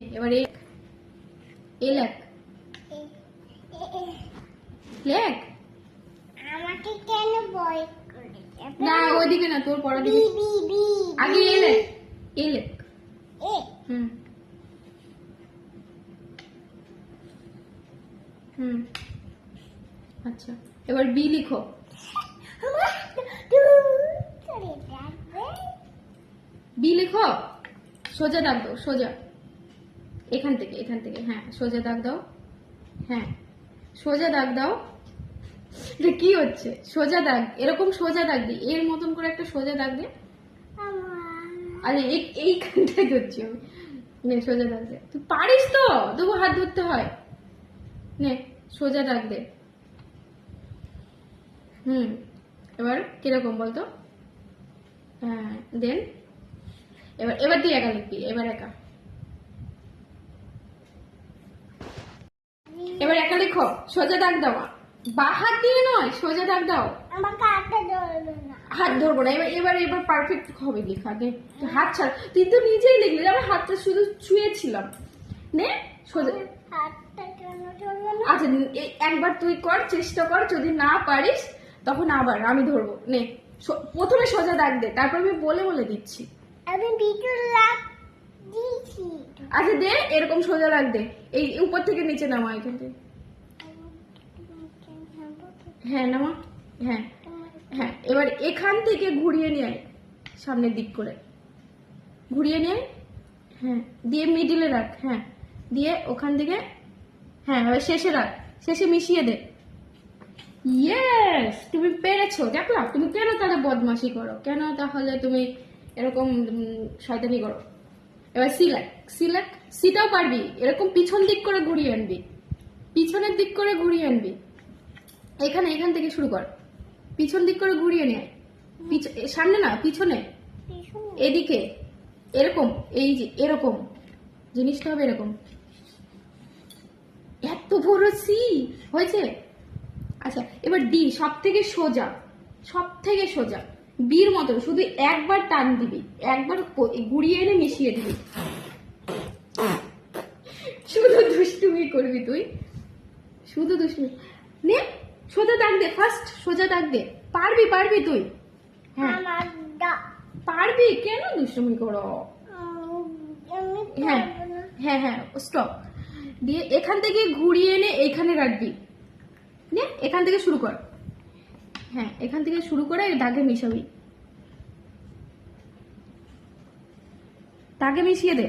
এবার এ এ লেখ লেখ। আমাকে কেন করে না ওইদিকে না তোর পড়া বি দিকে বি বি। আগে এ। হুম। হুম। আচ্ছা এবার বি লিখো। বি লিখো। সোজা দাও সোজা। এখান থেকে এখান থেকে হ্যাঁ সোজা দাগ দাও হ্যাঁ সোজা দাগ দাও, এটা কি হচ্ছে? সোজা দাগ, এরকম সোজা দাগ দি এর মতন করে একটা সোজা দাগ দে আরে এই, এইখানটায় ধরছি আমি। নে, সোজা দাগ দে। তুই পারিস তো? তবু হাত ধরতে হয়। নে, সোজা দাগ দে। হুম, এবার কীরকম বলতো? হ্যাঁ দেন, এবার এবার তুই একা লিখবি, এবার একা। এবার একা লিখো সোজা দাগ দাও। বা হাত দিয়ে নয় সোজা দাগ দাও। হাত ধরবো না এবার এবার এবার পারফেক্ট হবে লেখা তুই হাত ছাড়। তুই তো নিজেই লিখলি আমার হাতটা শুধু ছুঁয়েছিলাম। নে সোজা আচ্ছা একবার তুই কর চেষ্টা কর যদি না পারিস তখন আবার আমি ধরবো। নে প্রথমে সোজা দাগ দে তারপর আমি বলে বলে দিচ্ছি। আমি বিটুল লাগ আচ্ছা দে, এরকম সোজা দে। এই উপর থেকে নিচে নামা এখান থেকে। হ্যাঁ নামা। হ্যাঁ হ্যাঁ এবার এখান থেকে ঘুরিয়ে নিয়ে সামনের দিক করে। ঘুরিয়ে নিয়ে হ্যাঁ দিয়ে মিডিলে রাখ হ্যাঁ দিয়ে ওখান থেকে হ্যাঁ এবার শেষে রাখ, শেষে মিশিয়ে দে। ইয়েস তুমি পেরেছ, দেখলাম, তুমি কেন তাহলে বদমাশি করো? কেন তাহলে তুমি এরকম শয়তানি করো? এবার সিলেক সিলেক সিটাও পারবি। এরকম পিছন দিক করে ঘুরিয়ে আনবি। পিছনের দিক করে ঘুরিয়ে আনবি। এখানে এখান থেকে শুরু কর। পিছন দিক করে ঘুরিয়ে নে। সামনে না পিছনে। এদিকে। এরকম এই যে এরকম। জিনিসটা হবে এরকম। এত বড় সি হয়েছে? আচ্ছা এবার ডি সব থেকে সোজা। সব থেকে সোজা। বীর মতন শুধু একবার টান দিবি একবার ঘুরিয়ে এনে মিশিয়ে দিবি। শুধু দুষ্টুমি করবি তুই। শুধু দুষ্টুমি। নে সোজা দাগ দে ফার্স্ট সোজা দাগ দে। পারবি পারবি তুই। হ্যাঁ। পারবি? কেন দুষ্টুমি করো? আমি হ্যাঁ হ্যাঁ হ্যাঁ স্টপ দিয়ে এখান থেকে ঘুরিয়ে এনে এইখানে রাখবি। নে এখান থেকে শুরু কর। হ্যাঁ এখান থেকে শুরু করে দাগে মিশাবি। দাগে মিশিয়ে দে।